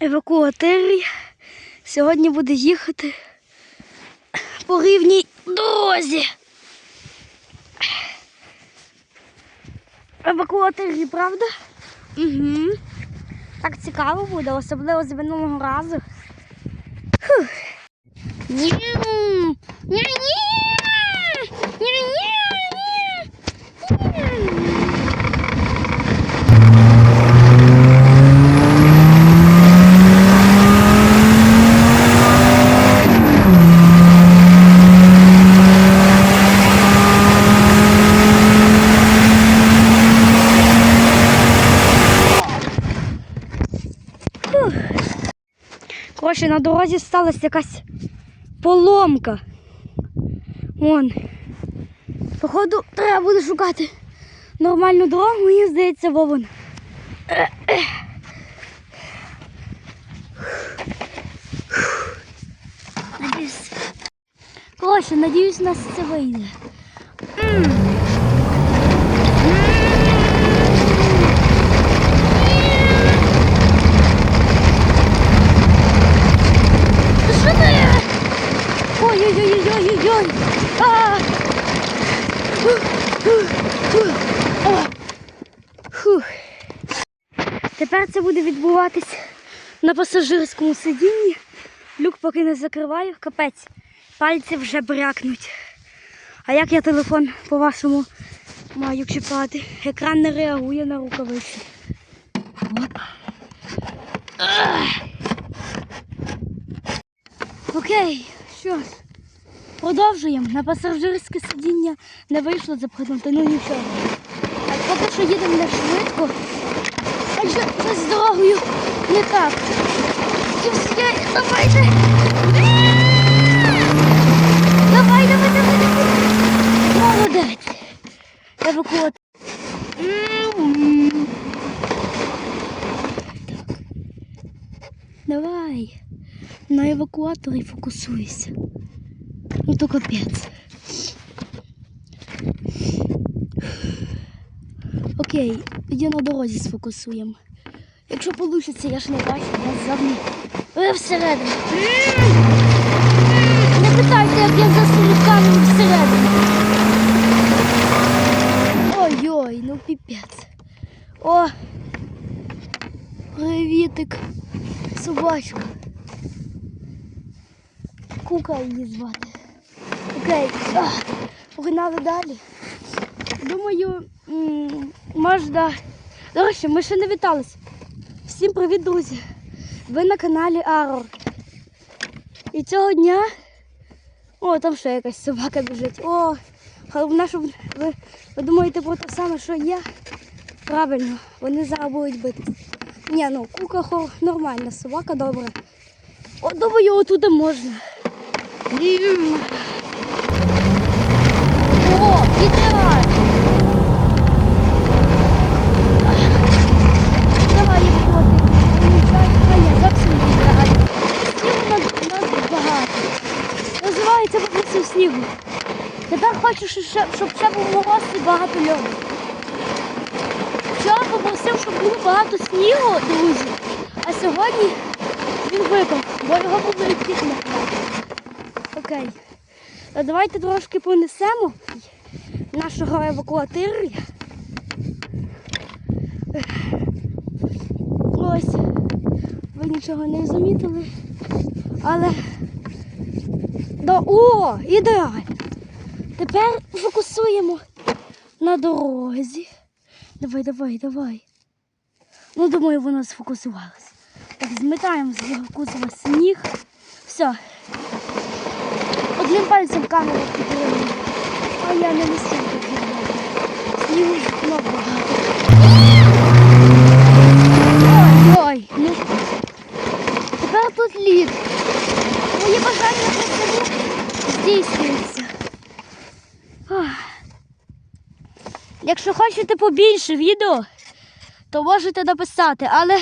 евакуатор сьогодні буде їхати по рівній дорозі. Евакуаторі, правда? Угу. Так цікаво буде, особливо з минулого разу. Фух. Ням! Ня-ня! Коротше, на дорозі сталася якась поломка. Вон. Походу, треба буде шукати нормальну дорогу, мені здається, вовон. Надіюсь. Коротше, надіюсь, у нас це вийде. М. Та Що ти? Ой-ой-ой-ой-ой-ой. А! Фух. Тепер це буде відбуватись на пасажирському сидінні. Люк поки не закриваю, капець. Пальці вже брякнуть. А як я телефон по-вашому маю чіпати? Екран не реагує на рукавиці. Окей, що ж, продовжуємо. На пасажирське сидіння не вийшло запхнути, ну нічого. Поки що їдемо не швидко. Адже щось з дорогою не так. Давайте. Давай, давай, давай, давай. Молодець. Евакуатор. Давай. На евакуаторі фокусуйся. Ну то капець. Окей, іди на дорозі сфокусуємо. Якщо вийде, я ж не бачу, я завжди. Ви всередину. Не питайте, як я засуну камеру всередину. Ой-ой, ну піпець. О! Привітик. Собачка. Кука її звати. Окей, погнали далі. Думаю, можна. До речі, ми ще не вітались. Всім привіт, друзі! Ви на каналі Арор. І цього дня. О, там ще якась собака біжить. О, головне, щоб ви, ви думаєте про те саме, що я. Правильно, вони зараз будуть битись. Ні, ну кука хо, нормальна, собака добра. О, думаю, отуди можна. Нім. О, ідеально. Давай, виходи. А я зовсім не ідеально. Снігу нас, нас багато. Називається бабусі снігу. Тепер хочу, щоб ще, був мороз і багато льоду. Вчора попросив, щоб було багато снігу, друзі. А сьогодні він випав, бо його буде на Окей. А Давайте трошки понесемо нашого евакуатир'я. Ось. Ви нічого не замітили. Але. Да, о, ідеально. Тепер фокусуємо на дорозі. Давай, давай, давай. Ну, думаю, воно сфокусувалось. Так, змітаємо з кузова сніг. Все. Одним пальцем камеру підтримую. А я не несу так много багато. Ой, ну. Тепер тут лід. Мої бажання про село здійснюються. Ах. Якщо хочете побільше відео, то можете написати, але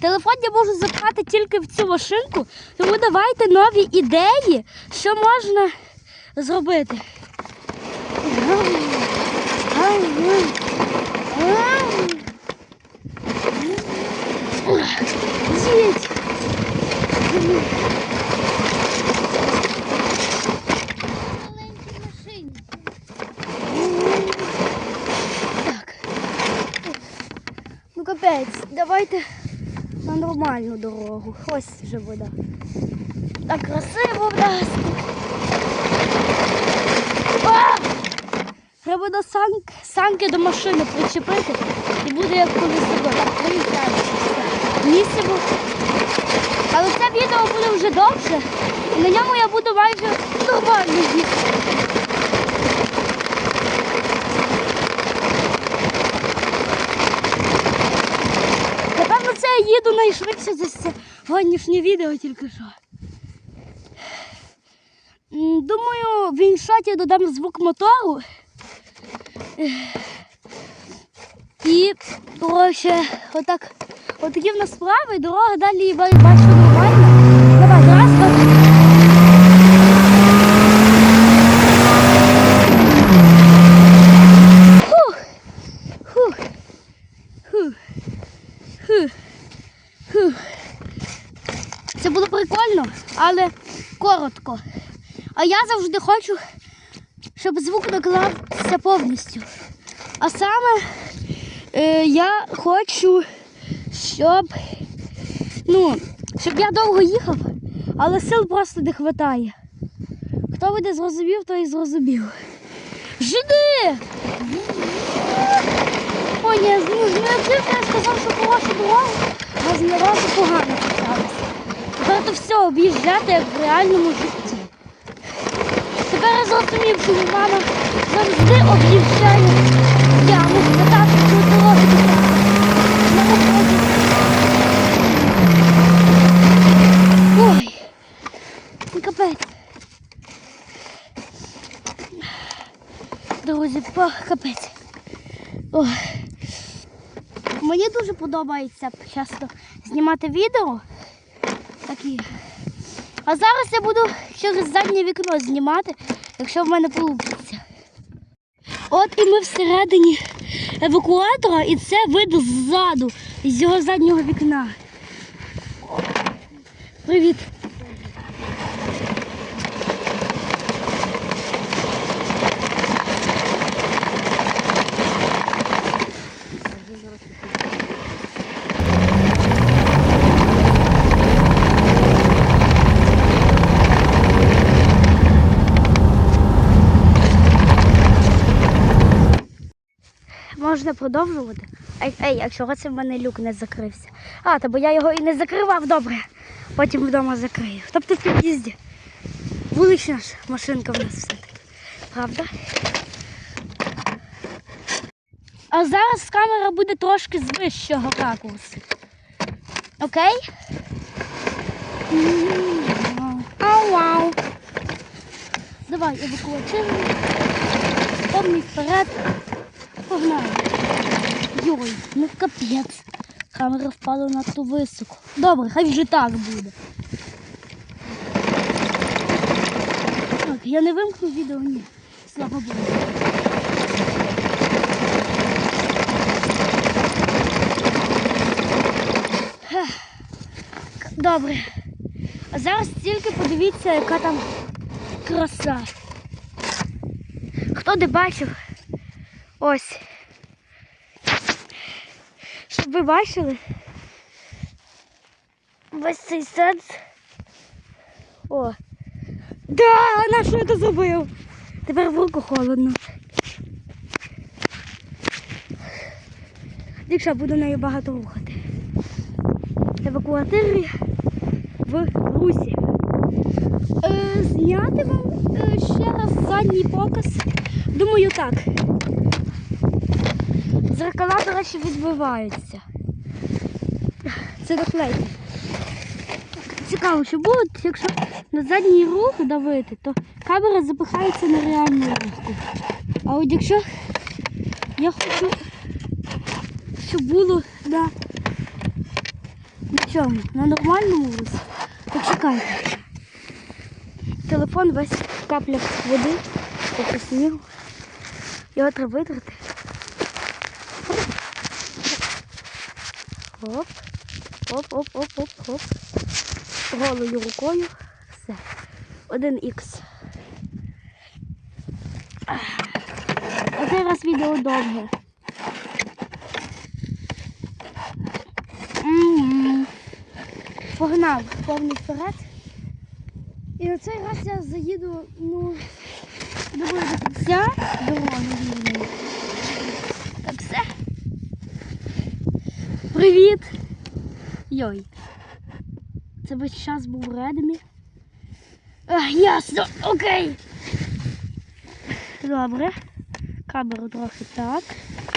телефон я можу запхати тільки в цю машинку, тому давайте нові ідеї, що можна зробити. Їдь! землі. маленькій машині. Так. Ну капець, давайте на нормальну дорогу. Ось вже вода. Так красиво в нас. А! Треба до санк, санки до машини причепити і буде як коли себе. Так, приїжджаємо. Місце буде. Але це відео буде вже довше. І на ньому я буду майже нормально їхати. Напевно, це я їду найшвидше за сьогоднішнє відео тільки що. Думаю, в іншоті додам звук мотору. І, коротше, отак, отакі в нас справи, дорога далі ба- бачу нормально. Давай, раз, два. Фух. Фух. Фух. Фух. Фух. Це було прикольно, але коротко. А я завжди хочу, щоб звук накладався повністю. А саме е, я хочу, щоб, ну, щоб я довго їхав, але сил просто не вистачає. Хто буде зрозумів, той і зрозумів. Жиди! О, ні, ну, ну я сказав, що хороша дорога, а з разу погано. Тепер все об'їжджати як в реальному житті. Тепер я зрозумів, що мама завжди об'їжджає яму, катати цю до на. Ой, ну, капець. Друзі, по капець. Ой. Мені дуже подобається часто знімати відео. Такі. А зараз я буду через заднє вікно знімати, якщо в мене вийде. От і ми всередині евакуатора, і це вид ззаду, з його заднього вікна. Привіт. Можна продовжувати? Ей, ей, а чого в мене люк не закрився? А, та бо я його і не закривав добре. Потім вдома закрию. Тобто в під'їзді. Вулична ж машинка в нас все-таки. Правда? А зараз камера буде трошки з вищого ракурсу. Окей? Ау, вау. Давай, евакуативно. Повний вперед. Погнали. Йой, ну капець. Камера впала надто високо. Добре, хай вже так буде. Так, я не вимкну відео, ні. Слава Богу. Добре. А зараз тільки подивіться, яка там краса. Хто не бачив? Ось. Щоб ви бачили. Весь цей сенс. О. Да, на що я зробив? Тепер в руку холодно. Якщо буду нею багато рухати. Евакуатири в Русі. Е, зняти вам е, ще раз задній показ. Думаю, так. Зеркала, до речі, відбиваються. Це наклейки. Цікаво, що буде, якщо на задній рух давити, то камера запихається на реальну руху. А от якщо я хочу, щоб було на, на чому? На нормальному русі, то чекайте. Телефон весь в каплях води, по снігу. Його треба витрати. Оп. Оп, оп, оп, оп, оп. голою рукою. Все. Один ікс. А цей раз відео довге. Погнав повний вперед. І на цей раз я заїду, ну, до кінця дороги. Так все. Привіт! Йой. Це весь час був Редмі. А, ясно, окей. Добре. Камеру трохи так.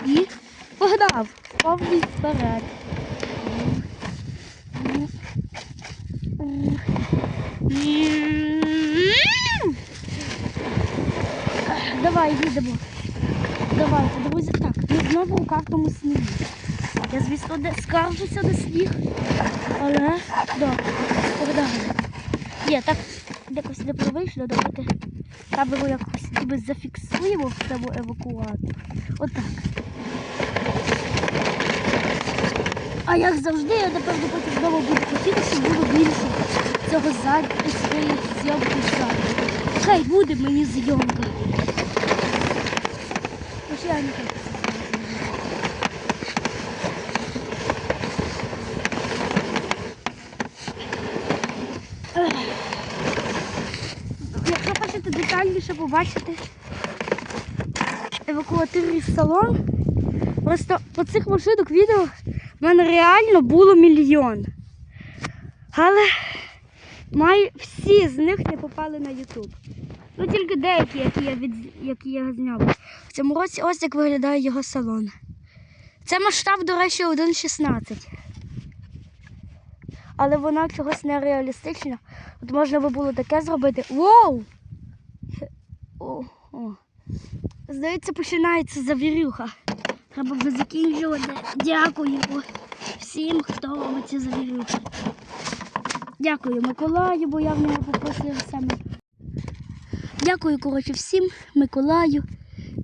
І погнав. Повний вперед. Давай, їдемо. Давайте, друзі. Так, ми знову у картому снігу. Я, звісно, не скаржуся на сніг. Але добре, передаємо. Є, так якось не привично, давайте камеру якось ніби зафіксуємо в цьому евакуаторі. Отак. А як завжди, я напевно потім знову буду хотіти, щоб було більше цього задньої зйомки ззаду. Хай буде мені зйомка. Я не хочу. Якщо хочете детальніше побачити евакуаторний салон, просто по цих машинок відео в мене реально було мільйон. Але май, всі з них не попали на YouTube. Ну тільки деякі, які я, від, які я зняв. В цьому році ось як виглядає його салон. Це масштаб, до речі, 1.16. Але вона чогось нереалістична. От можна би було таке зробити. Воу! О. Здається, починається завірюха. Треба вже закінчувати. Дякую всім, хто робить ці завірюхи. Дякую Миколаю, бо я в нього попросив саме. Дякую, коротше, всім Миколаю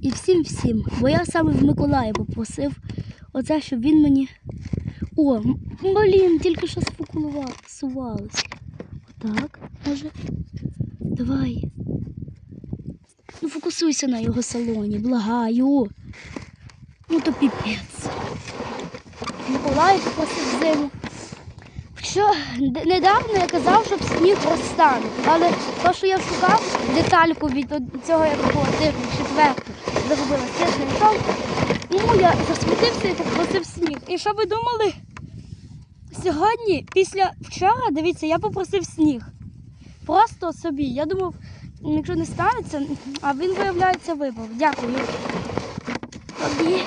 і всім всім. Бо я саме в Миколая попросив оце, щоб він мені. О, блін, тільки що сфокусувалося. Отак, може. Давай. Ну фокусуйся на його салоні, благаю. Ну то піпець. Миколай попросив зиму. Що недавно я казав, щоб сніг розтане. Але то, що я шукав детальку від цього якого типу четверту, загубила це знайшов. Ну я засмутився і попросив сніг. І що ви думали? Сьогодні, після вчора, дивіться, я попросив сніг. Просто собі. Я думав, якщо не станеться, а він, виявляється, випав. Дякую. Тобі.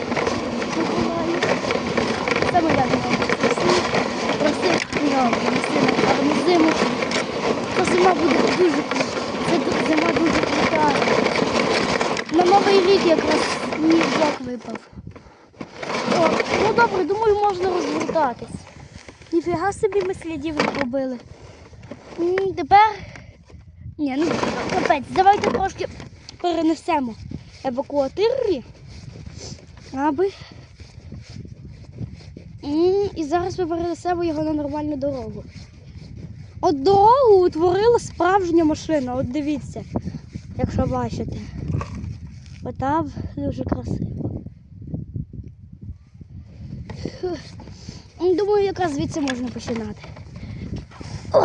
Миколаю. Це моя. Просив його принести на зиму. То зима буде дуже крута. Зима дуже крута. На новий рік якраз сніжок випав. О, ну добре, думаю, можна розвертатись. Ніфіга собі ми слідів не робили. Тепер. Ні, ну капець, давайте трошки перенесемо евакуатири. Аби. І зараз ми перенесемо його на нормальну дорогу. От дорогу утворила справжня машина, от дивіться, якщо бачите. Отам дуже красиво. Думаю, якраз звідси можна починати. О!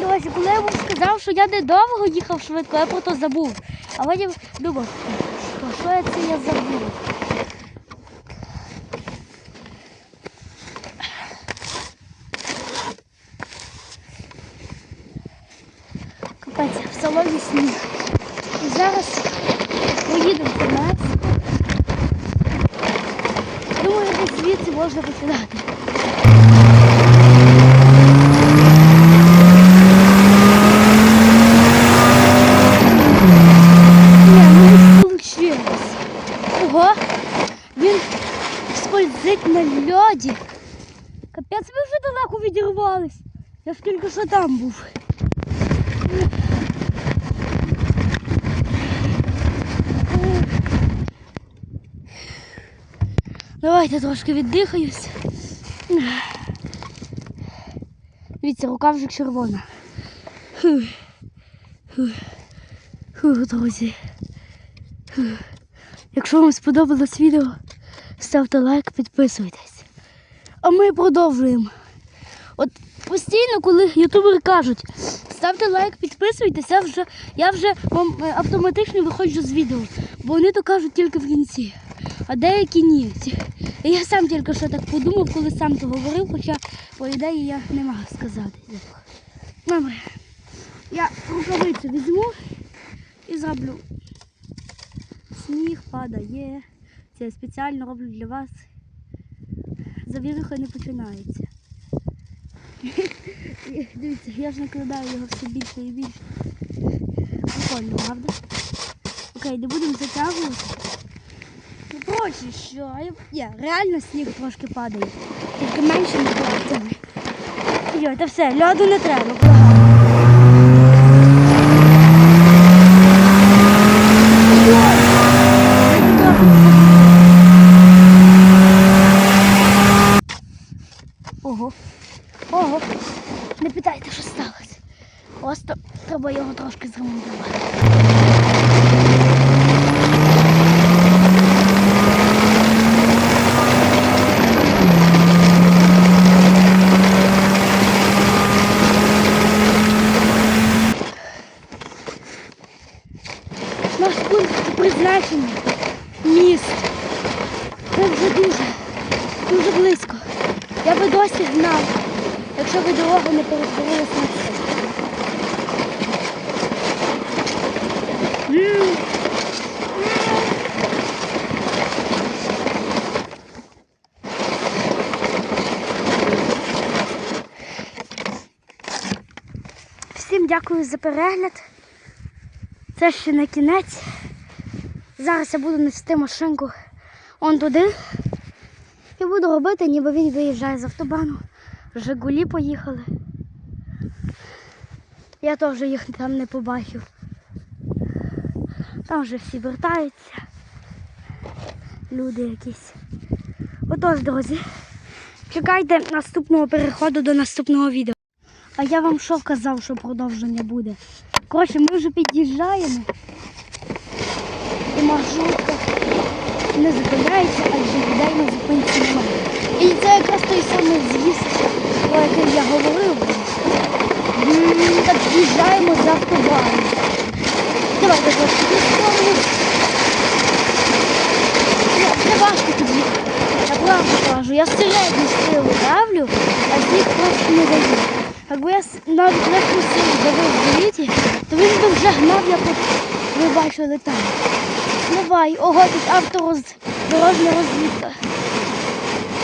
До речі, коли я вам сказав, що я недовго їхав швидко, я про то забув. А потім думав, що, що я це я забув. Капець, в салоні сніг. І зараз поїдемо до нас. Думаю, десь звідси можна починати. Ні, ну не получилось. Ого, він скользить на льоді. Капець, ми вже далеко відірвались. Я ж тільки що там був. Давайте трошки віддихаюсь. Дивіться, рука вже червона. Фух. Фух. Фух, друзі. Фух. Якщо вам сподобалось відео, ставте лайк, підписуйтесь. А ми продовжуємо. От постійно, коли ютубери кажуть, ставте лайк, підписуйтесь, я вже, я вже вам е, автоматично виходжу з відео, бо вони то кажуть тільки в кінці, а деякі ні. Я сам тільки що так подумав, коли сам то говорив, хоча по ідеї я не мав сказати. Добре. Я рукавицю візьму і зроблю. Сніг падає. Це я спеціально роблю для вас. Завіруха не починається. Дивіться, я ж накладаю його все більше і більше. Прикольно, правда? Окей, не будемо затягувати. Проще, що? Ні, реально сніг трошки падає. Тільки менше не падає. Йой, та все, льоду не треба. Ого. Ого. Не питайте, що сталося. Просто треба його трошки зремонтувати. Призначення. Міст. Це вже дуже, дуже близько. Я би досі гнав, якщо ви дорогу не перетворилась на. Всім дякую за перегляд. Це ще не кінець. Зараз я буду нести машинку он туди. І буду робити, ніби він виїжджає з автобану. Жигулі поїхали. Я теж їх там не побачив. Там вже всі вертаються. Люди якісь. Отож, друзі, чекайте наступного переходу до наступного відео. А я вам що казав, що продовження буде. Коротше, ми вже під'їжджаємо. Маршрутка не зупиняється, адже людей на зупинці немає. І це якраз той самий з'їзд, про який я говорив. Так з'їжджаємо з автобану. Давайте трошки сторону. Ну, Це важко під'їхати. Я правду кажу, я середню силу давлю, а зліт просто не даю. Якби я навіть легку силу давив в літі, то він би вже гнав, як ви бачили там. Давай, ого, тут автороз... дорожня розвідка.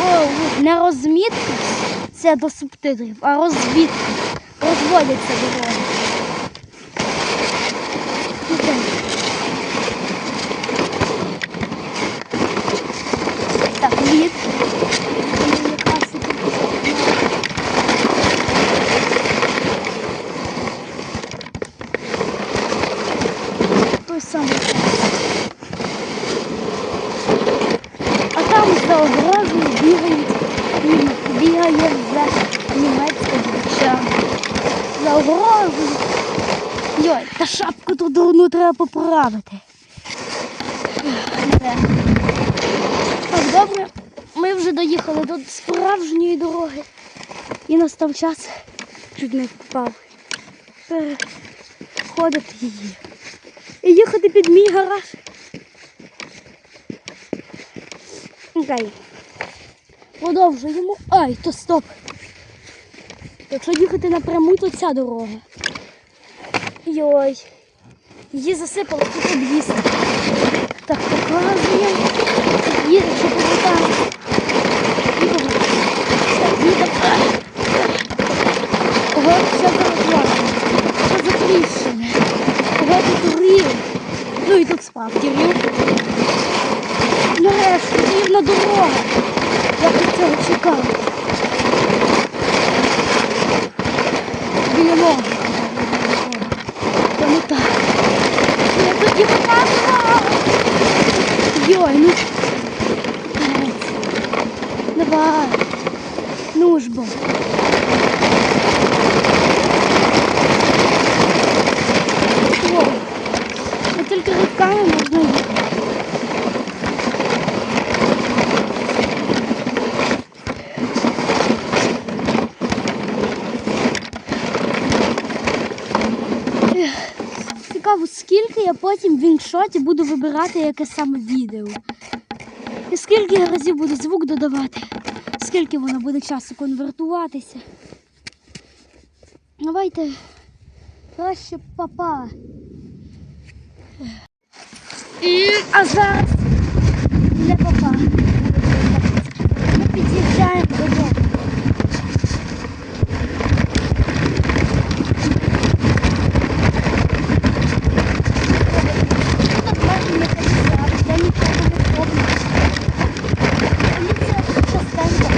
О, не розмітка, це до субтитрів, а розвідка. Розводяться дороги. Окей. Так, лід. Якраз і тут. Той самий. А там за огорожею бігають, ні- вже німецька дівчина. За огорожею. Йой, та шапку ту дурну треба поправити. Так, добре. Ми вже доїхали до справжньої дороги. І настав час, чуть не впав. Переходити її. І їхати під мій гараж. Окей. Продовжуємо. Ай, то стоп. Якщо їхати напряму, то ця дорога. Йой. Її засипало тут об'їзд. Так, показуємо. Їде, що повертаємо. Їдемо. Так, їдемо. Ого, все зарплата. Що за тріщини? Ого, тут рів. Ну і тут справді рів. Нарешті, рівна дорога. Я від цього чекав. біля ноги. Та не так. Я тоді показувала. Йой, ну. Капець. Давай. Ну ж бо. О, а тільки руками можна їхати. Ех, Цікаво, скільки я потім в іншоті буду вибирати яке саме відео. І скільки разів буду звук додавати, скільки воно буде часу конвертуватися. Давайте краще папа. І, а зараз не папа. Ми під'їжджаємо додому. Тут майже не комісар, я нічого не роблю. Поліція частенько.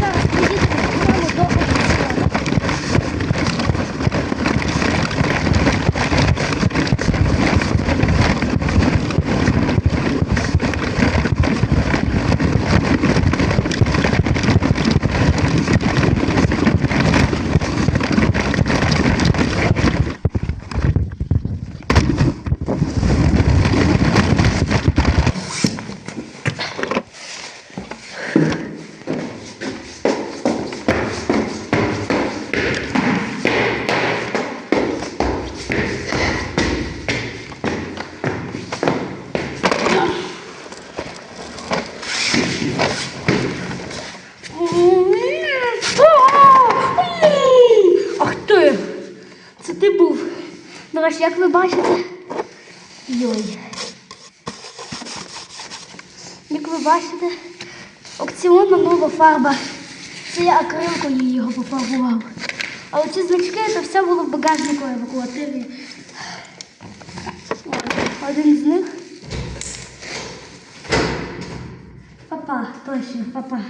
Зараз приїдемо прямо до офіцера. До як ви бачите. Йой. Як ви бачите, аукціонна нова фарба. Це я акрилкою його пофарбував. А оці значки це все було в багажнику евакуативі. Один з них. Папа, точно, папа.